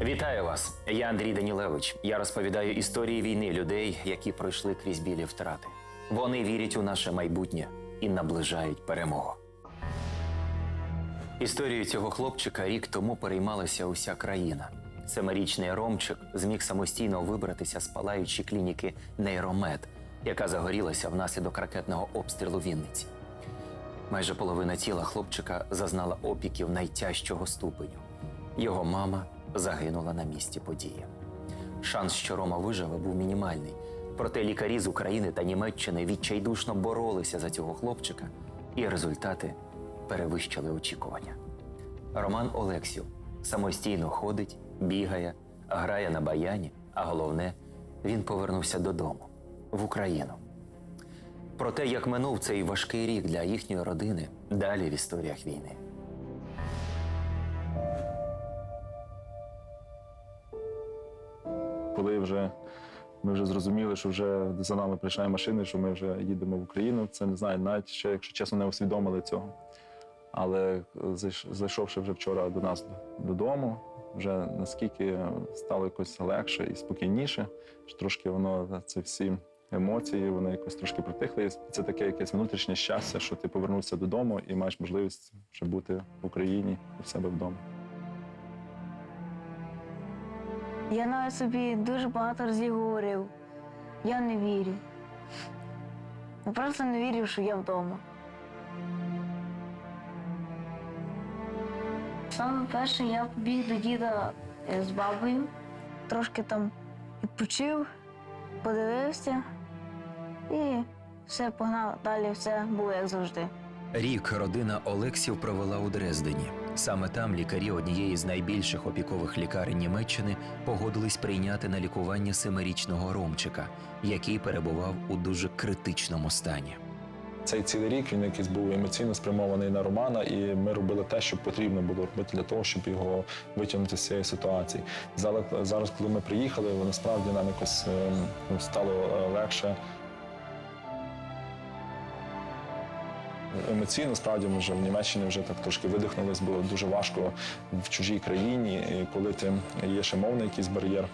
Вітаю вас! Я Андрій Данілевич. Я розповідаю історії війни людей, які пройшли крізь білі втрати. Вони вірять у наше майбутнє і наближають перемогу. Історією цього хлопчика рік тому переймалася уся країна. Семирічний Ромчик зміг самостійно вибратися з палаючої клініки Нейромед, яка загорілася внаслідок ракетного обстрілу Вінниці. Майже половина тіла хлопчика зазнала опіків найтяжчого ступеню. Його мама загинула на місці події. Шанс, що Рома виживе, був мінімальний. Проте лікарі з України та Німеччини відчайдушно боролися за цього хлопчика, і результати перевищили очікування. Роман Олексів самостійно ходить, бігає, грає на баяні, а головне, він повернувся додому в Україну. Про те, як минув цей важкий рік для їхньої родини, далі в історіях війни. Вже ми вже зрозуміли, що вже за нами прийшла машина, що ми вже їдемо в Україну. Це не знаю, навіть ще, якщо чесно, не усвідомили цього. Але зайш- зайшовши вже вчора до нас додому, вже наскільки стало якось легше і спокійніше, що трошки воно це всі емоції, вони якось трошки притихли. Це таке якесь внутрішнє щастя, що ти повернувся додому і маєш можливість вже бути в Україні в себе вдома. Я навіть собі дуже багато разів говорив, я не вірю. Просто не вірив, що я вдома. Саме перше я побіг до діда е, з бабою, трошки там відпочив, подивився і все погнав далі, все було як завжди. Рік родина Олексів провела у Дрездені. Саме там лікарі однієї з найбільших опікових лікарень Німеччини погодились прийняти на лікування семирічного Ромчика, який перебував у дуже критичному стані. Цей цілий рік він якийсь був емоційно спрямований на Романа, і ми робили те, що потрібно було робити для того, щоб його витягнути з цієї ситуації. Зараз, коли ми приїхали, насправді нам якось е, ну, стало е, легше. Емоційно справді ми вже в Німеччині вже так трошки видихнулись, було дуже важко в чужій країні, і коли ти є ще мовний якийсь бар'єр.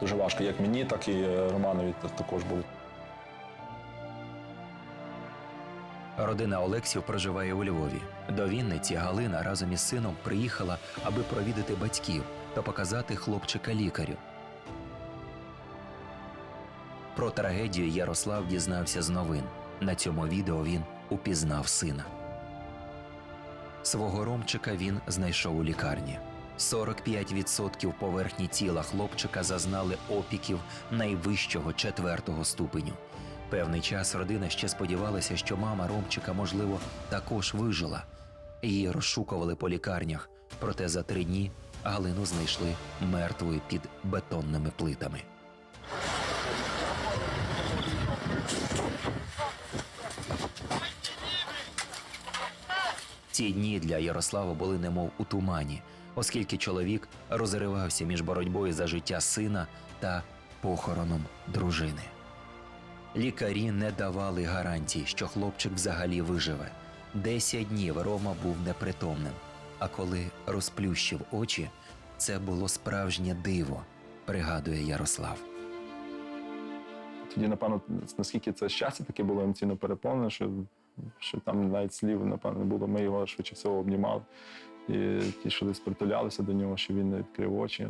Дуже важко, як мені, так і е, Романові також було. Родина Олексів проживає у Львові. До Вінниці Галина разом із сином приїхала, аби провідати батьків та показати хлопчика лікарю. Про трагедію Ярослав дізнався з новин. На цьому відео він упізнав сина. Свого ромчика він знайшов у лікарні. 45% поверхні тіла хлопчика зазнали опіків найвищого четвертого ступеню. Певний час родина ще сподівалася, що мама Ромчика, можливо, також вижила. Її розшукували по лікарнях, проте за три дні Галину знайшли мертвою під бетонними плитами. Ці дні для Ярослава були немов у тумані, оскільки чоловік розривався між боротьбою за життя сина та похороном дружини. Лікарі не давали гарантій, що хлопчик взагалі виживе. Десять днів Рома був непритомним. А коли розплющив очі, це було справжнє диво, пригадує Ярослав. Тоді, напевно, наскільки це щастя таке було емоційно переповнене, що, що там навіть слів, напевно, було. Ми його швидше всього обнімали. І ті, що десь притулялися до нього, що він не відкрив очі.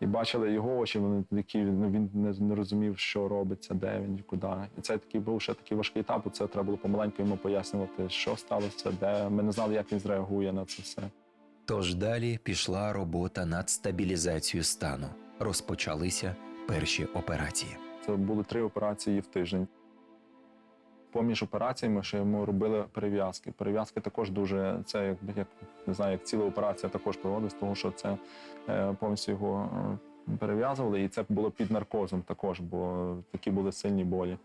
І бачили його очі, вони такі, ну, він не, не розумів, що робиться, де він куди. І це такий був ще такий важкий етап, це треба було помаленьку йому пояснювати, що сталося, де. Ми не знали, як він зреагує на це все. Тож далі пішла робота над стабілізацією стану. Розпочалися перші операції. Це були три операції в тиждень. Поміж операціями ще йому робили перев'язки. Перев'язки також дуже це як, як не знаю, як ціла операція також проводилась, тому що це е, повністю його е, перев'язували, і це було під наркозом також, бо такі були сильні болі.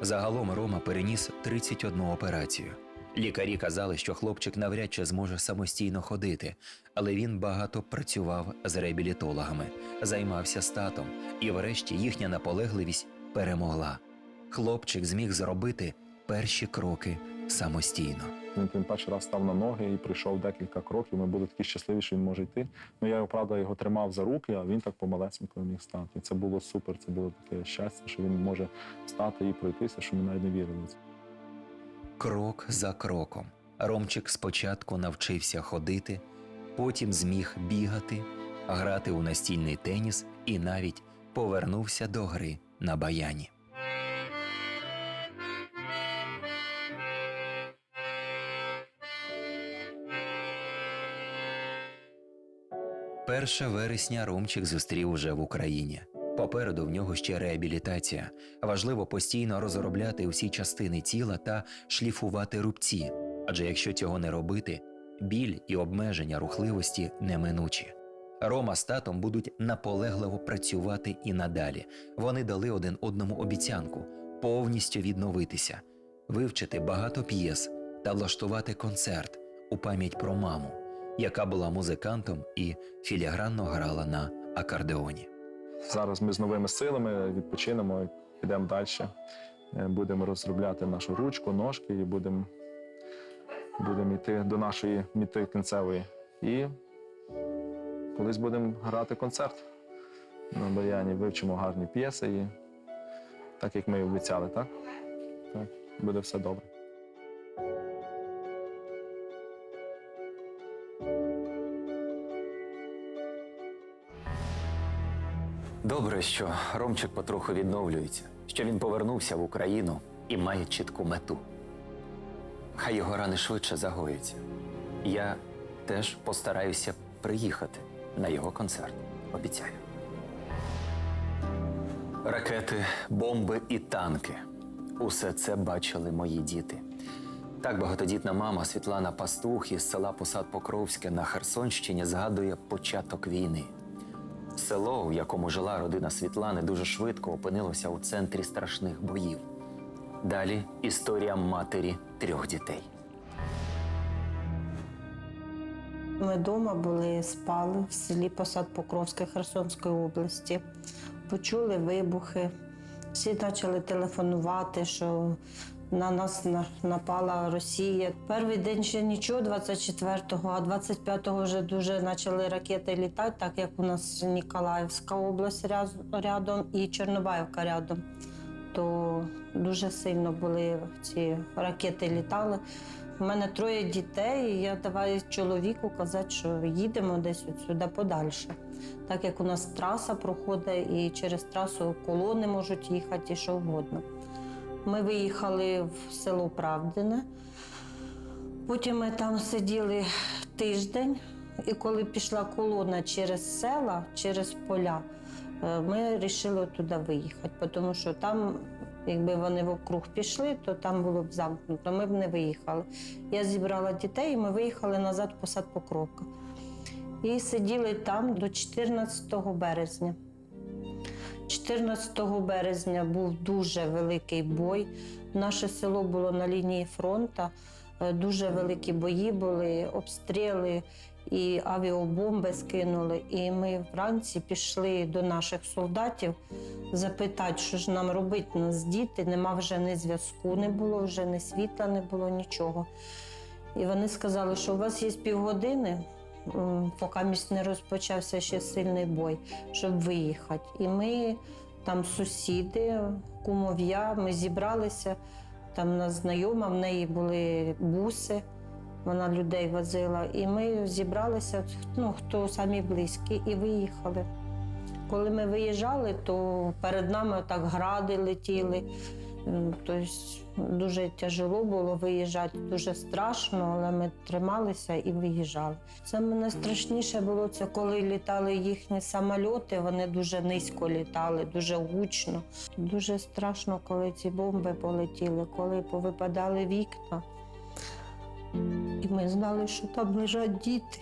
Загалом Рома переніс 31 операцію. Лікарі казали, що хлопчик навряд чи зможе самостійно ходити, але він багато працював з реабілітологами, займався статом, і врешті їхня наполегливість перемогла. Хлопчик зміг зробити перші кроки самостійно. Він, перший раз став на ноги і пройшов декілька кроків. Ми були такі щасливі, що він може йти. Ну я правда його тримав за руки, а він так помалесенько міг стати. І це було супер. Це було таке щастя, що він може встати і пройтися, що ми навіть не вірили. Крок за кроком. Ромчик спочатку навчився ходити, потім зміг бігати, грати у настільний теніс і навіть повернувся до гри на баяні. Перше вересня Ромчик зустрів уже в Україні. Попереду в нього ще реабілітація. Важливо постійно розробляти усі частини тіла та шліфувати рубці. Адже якщо цього не робити, біль і обмеження рухливості неминучі. Рома з татом будуть наполегливо працювати і надалі. Вони дали один одному обіцянку повністю відновитися, вивчити багато п'єс та влаштувати концерт у пам'ять про маму, яка була музикантом і філігранно грала на акордеоні. Зараз ми з новими силами відпочинемо, підемо далі. Е, Будемо розробляти нашу ручку, ножки і будемо, будемо йти до нашої міти кінцевої. І колись будемо грати концерт на баяні, вивчимо гарні п'єси і так як ми і обіцяли, так? Так, буде все добре. Добре, що Ромчик потроху відновлюється, що він повернувся в Україну і має чітку мету. Хай його рани швидше загоються. Я теж постараюся приїхати на його концерт. Обіцяю. Ракети, бомби і танки. Усе це бачили мої діти. Так багатодітна мама Світлана Пастух із села Посад Покровське на Херсонщині згадує початок війни. Село, в якому жила родина Світлани, дуже швидко опинилося у центрі страшних боїв. Далі історія матері трьох дітей. Ми вдома були, спали в селі Посад Покровське Херсонської області. Почули вибухи. Всі почали телефонувати, що на нас напала Росія. Перший день ще нічого, 24-го, а 25-го вже дуже почали ракети літати, так як у нас Ніколаївська область рядом і Чорнобаївка рядом. То дуже сильно були ці ракети літали. У мене троє дітей, і я давай чоловіку казати, що їдемо десь сюди подальше. Так як у нас траса проходить, і через трасу колони можуть їхати і що угодно. Ми виїхали в село Правдине. Потім ми там сиділи тиждень, і коли пішла колона через села, через поля, е, ми вирішили туди виїхати, тому що там, якби вони вокруг пішли, то там було б замкнуто. Ми б не виїхали. Я зібрала дітей, і ми виїхали назад в посад Покровка. І сиділи там до 14 березня. 14 березня був дуже великий бой. Наше село було на лінії фронту. Е, Дуже великі бої були, обстріли і авіабомби скинули. І ми вранці пішли до наших солдатів запитати, що ж нам робити, нас діти, нема вже ні зв'язку, не було, вже ні світла, не було нічого. І вони сказали, що у вас є півгодини, поки місь не розпочався ще сильний бой, щоб виїхати. І ми там сусіди, кумов'я, ми зібралися. Там у знайома, в неї були буси, вона людей возила. І ми зібралися, ну, хто самі близькі, і виїхали. Коли ми виїжджали, то перед нами так гради летіли. Тобто дуже тяжело було виїжджати, дуже страшно, але ми трималися і виїжджали. Саме найстрашніше було це, коли літали їхні самольоти, вони дуже низько літали, дуже гучно. Дуже страшно, коли ці бомби полетіли, коли повипадали вікна. І ми знали, що там лежать діти.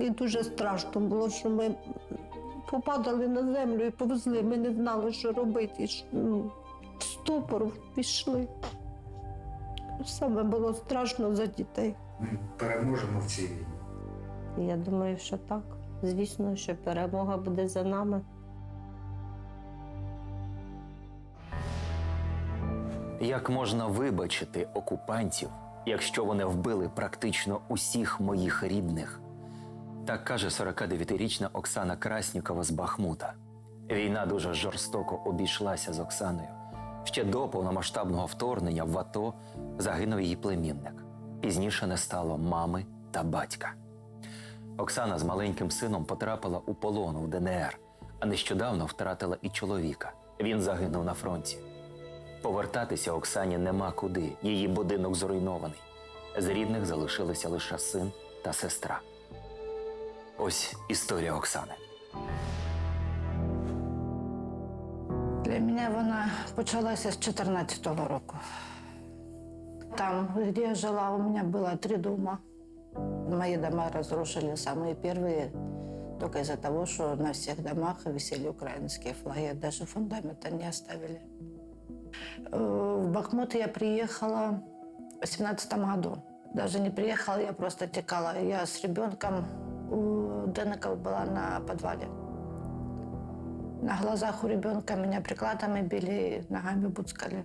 І дуже страшно було, що ми попадали на землю і повзли. Ми не знали, що робити. І що, в стопор пішли. Саме було страшно за дітей. Ми переможемо в цій війні. Я думаю, що так. Звісно, що перемога буде за нами. Як можна вибачити окупантів, якщо вони вбили практично усіх моїх рідних. Так каже 49-річна Оксана Краснікова з Бахмута. Війна дуже жорстоко обійшлася з Оксаною. Ще до повномасштабного вторгнення в АТО загинув її племінник. Пізніше не стало мами та батька. Оксана з маленьким сином потрапила у полон у ДНР, а нещодавно втратила і чоловіка. Він загинув на фронті. Повертатися Оксані нема куди. Її будинок зруйнований. З рідних залишилися лише син та сестра. Ось історія Оксани. Для мене вона почалася з 14-го року. Там, где я жила, у меня было три дома. Мои дома разрушили самые первые, только из-за того, что на всех домах висели украинские флаги, даже фундамента не оставили. Э, В Бахмут я приехала в 17 году. Даже не приехала, я просто текала. Я с ребенком у Денеков была на подвале. На глазах у ребенка меня прикладами били, ногами буцкали.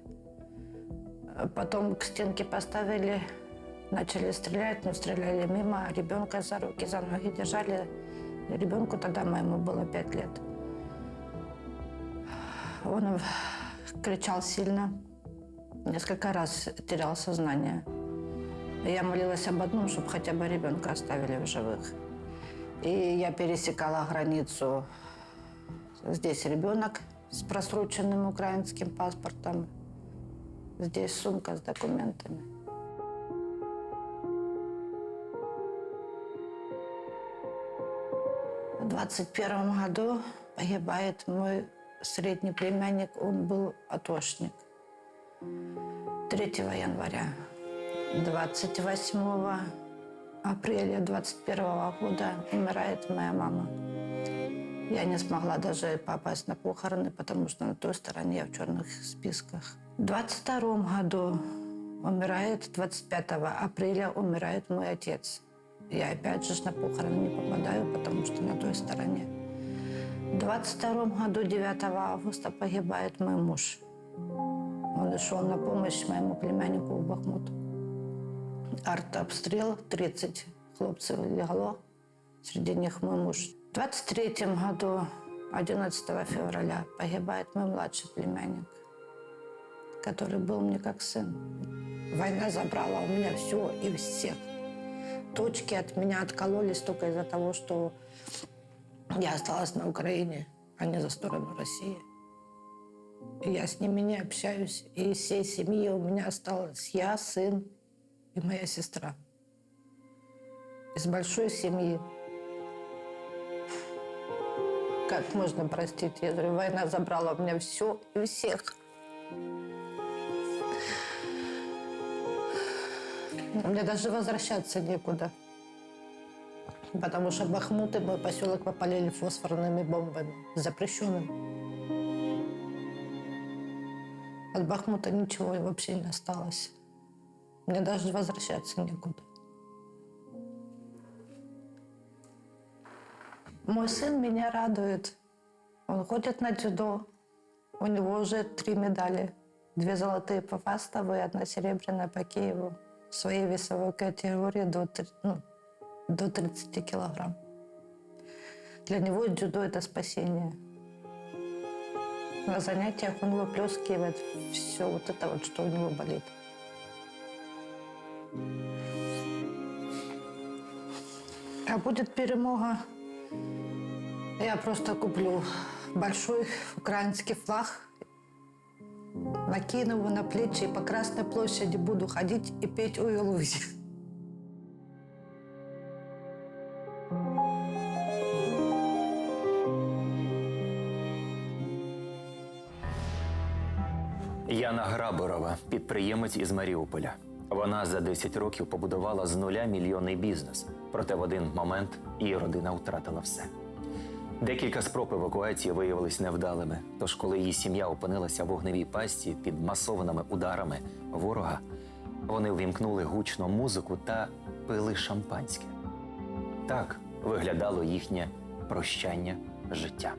Э, Потом к стенке поставили, начали стрелять, но стреляли мимо. Ребенка за руки, за ноги держали. Ребенку тогда моему было пять лет. Он кричал сильно, несколько раз терял сознание. Я молилась об одном, чтобы хотя бы ребенка оставили в живых. И я пересекала границу Здесь ребенок с просроченным украинским паспортом. Здесь сумка с документами. В 21 году погибает мой средний племянник. Он был атошник. 3 января. 28 апреля 21 года умирает моя мама. Я не смогла даже попасть на похороны, потому что на той стороне я в черных списках. В 22 году умирает, 25 апреля умирает мой отец. Я опять же на похороны не попадаю, потому что на той стороне. В 22 году, 9 августа, погибает мой муж. Он шел на помощь моему племяннику в Бахмут. Артобстрел, 30 хлопцев легло, среди них мой муж. В 23 году, 11 февраля, погибает мой младший племянник, который был мне как сын. Война забрала у меня все и всех. Точки от меня откололись только из-за того, что я осталась на Украине, а не за сторону России. Я с ними не общаюсь. И всей семьи у меня осталась я, сын и моя сестра. Из большой семьи как можно простить? Я говорю, война забрала у меня все и всех. Мне даже возвращаться некуда. Потому что Бахмут и мой поселок попалили фосфорными бомбами, запрещенными. От Бахмута ничего вообще не осталось. Мне даже возвращаться некуда. Мой сын меня радует. Он ходит на дзюдо. У него уже три медали. Две золотые по Фастову и одна серебряная по Киеву. В своей весовой категории до, три- ну, до 30 килограмм. Для него дзюдо – это спасение. На занятиях он выплескивает все вот это вот, что у него болит. А будет перемога, я просто куплю большой украинский флаг, накину его на плечи и по Красной площади буду ходить и петь «Ой, Лузи». Яна Граборова, підприємець із Маріуполя. Вона за 10 років побудувала з нуля мільйонний бізнес. Проте в один момент її родина втратила все. Декілька спроб евакуації виявились невдалими. Тож, коли її сім'я опинилася в вогневій пасті під масованими ударами ворога, вони увімкнули гучну музику та пили шампанське. Так виглядало їхнє прощання життя.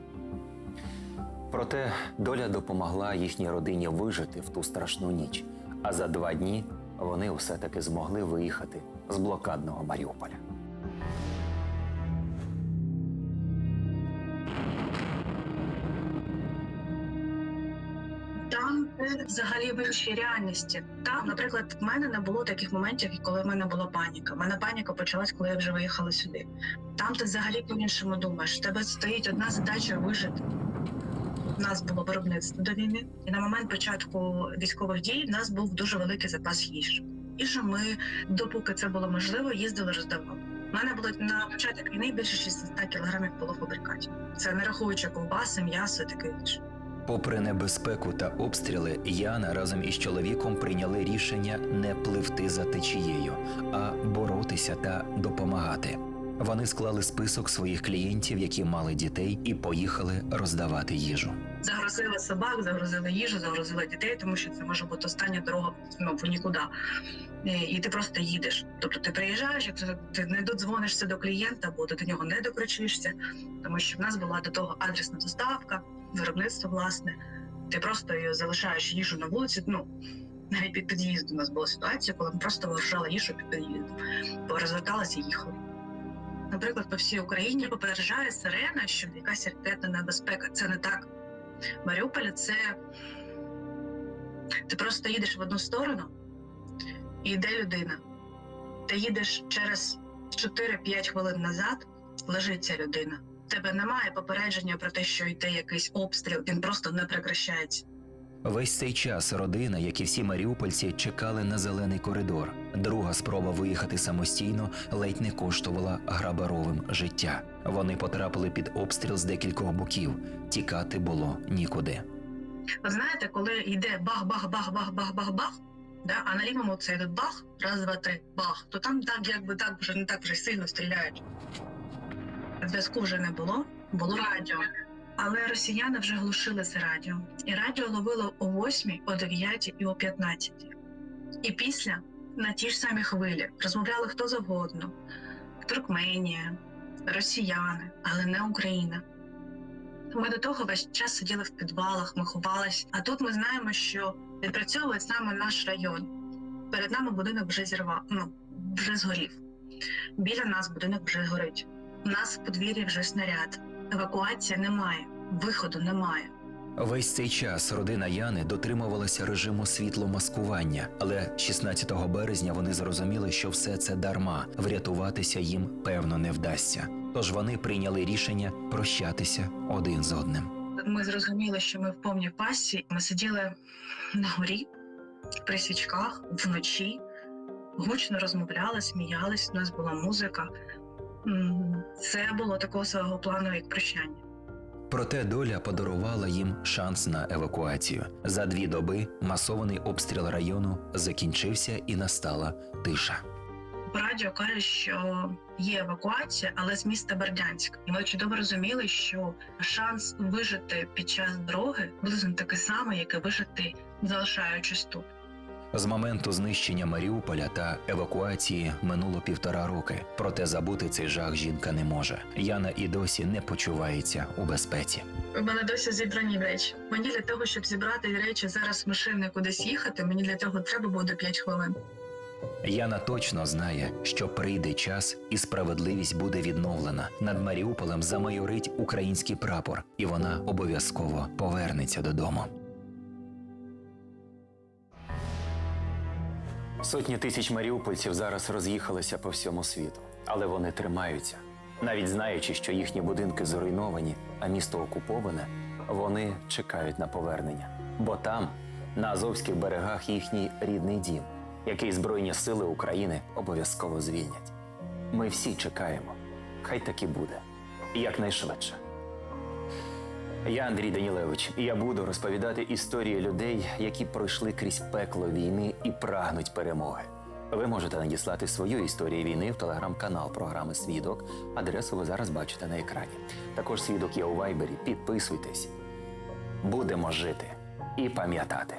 Проте доля допомогла їхній родині вижити в ту страшну ніч. А за два дні вони усе таки змогли виїхати з блокадного Маріуполя. Там ти взагалі в іншій реальності. Там, наприклад, в мене не було таких моментів, коли в мене була паніка. У мене паніка почалась, коли я вже виїхала сюди. Там ти взагалі по-іншому думаєш. В тебе стоїть одна задача вижити. У нас було виробництво до війни, і на момент початку військових дій в нас був дуже великий запас їжі. І що ми, допоки це було можливо, їздили роздавали. У мене було на початок війни більше 600 кілограмів полуфабрикатів. Це не рахуючи ковбаси, м'ясо і таке інше. Попри небезпеку та обстріли, Яна разом із чоловіком прийняли рішення не пливти за течією, а боротися та допомагати. Вони склали список своїх клієнтів, які мали дітей, і поїхали роздавати їжу. Загрузили собак, загрузили їжу, загрузили дітей, тому що це може бути остання дорога ну, в нікуди. І, ти просто їдеш. Тобто ти приїжджаєш, якщо ти не додзвонишся до клієнта, бо ти до нього не докричишся, тому що в нас була до того адресна доставка, виробництво власне. Ти просто залишаєш їжу на вулиці. Ну навіть під під'їздом у нас була ситуація, коли ми просто вирушали їжу під під'їздом, розверталися і їхали. Наприклад, по всій Україні попереджає сирена, що якась ракетна небезпека. Це не так. Маріуполь це ти просто їдеш в одну сторону і йде людина. Ти їдеш через 4-5 хвилин назад, лежить ця людина. В тебе немає попередження про те, що йде якийсь обстріл, він просто не прекращається. Весь цей час родина, як і всі маріупольці, чекали на зелений коридор. Друга спроба виїхати самостійно ледь не коштувала грабаровим життя. Вони потрапили під обстріл з декількох боків. Тікати було нікуди. Ви знаєте, коли йде бах-бах-бах-бах-бах-бах-бах, да, а на лівому це бах, раз, два, три, бах, то там так, якби так вже не так вже сильно стріляють. Зв'язку вже не було, було радіо. Але росіяни вже глушили це радіо. І радіо ловило о 8, о 9 і о 15. І після на ті ж самі хвилі розмовляли хто завгодно: Туркменія, росіяни, але не Україна. Ми до того весь час сиділи в підвалах, ми ховались. А тут ми знаємо, що відпрацьовує саме наш район. Перед нами будинок вже зірвав, ну вже згорів. Біля нас будинок вже горить. У нас в подвір'ї вже снаряд. Евакуації немає, виходу немає. Весь цей час родина Яни дотримувалася режиму світломаскування, але 16 березня вони зрозуміли, що все це дарма, врятуватися їм певно не вдасться. Тож вони прийняли рішення прощатися один з одним. Ми зрозуміли, що ми в повній пасі. Ми сиділи на горі при свічках вночі, гучно розмовляли, сміялись. У нас була музика. Це було такого свого плану, як прощання. Проте доля подарувала їм шанс на евакуацію. За дві доби масований обстріл району закінчився і настала тиша. По радіо кажуть, що є евакуація, але з міста Бердянськ. І ми чудово розуміли, що шанс вижити під час дороги приблизно такий самий, як і вижити, залишаючись тут. З моменту знищення Маріуполя та евакуації минуло півтора роки. Проте забути цей жах жінка не може. Яна і досі не почувається у безпеці. У мене досі зібрані речі. Мені для того, щоб зібрати речі зараз в машини кудись їхати, мені для того треба буде 5 хвилин. Яна точно знає, що прийде час і справедливість буде відновлена. Над Маріуполем замайорить український прапор, і вона обов'язково повернеться додому. Сотні тисяч маріупольців зараз роз'їхалися по всьому світу, але вони тримаються. Навіть знаючи, що їхні будинки зруйновані, а місто окуповане, вони чекають на повернення. Бо там, на Азовських берегах, їхній рідний дім, який Збройні сили України обов'язково звільнять. Ми всі чекаємо. Хай так і буде. Якнайшвидше. Я Андрій Данілевич, і я буду розповідати історії людей, які пройшли крізь пекло війни і прагнуть перемоги. Ви можете надіслати свою історію війни в телеграм-канал програми Свідок. Адресу ви зараз бачите на екрані. Також свідок є у вайбері. Підписуйтесь. Будемо жити і пам'ятати.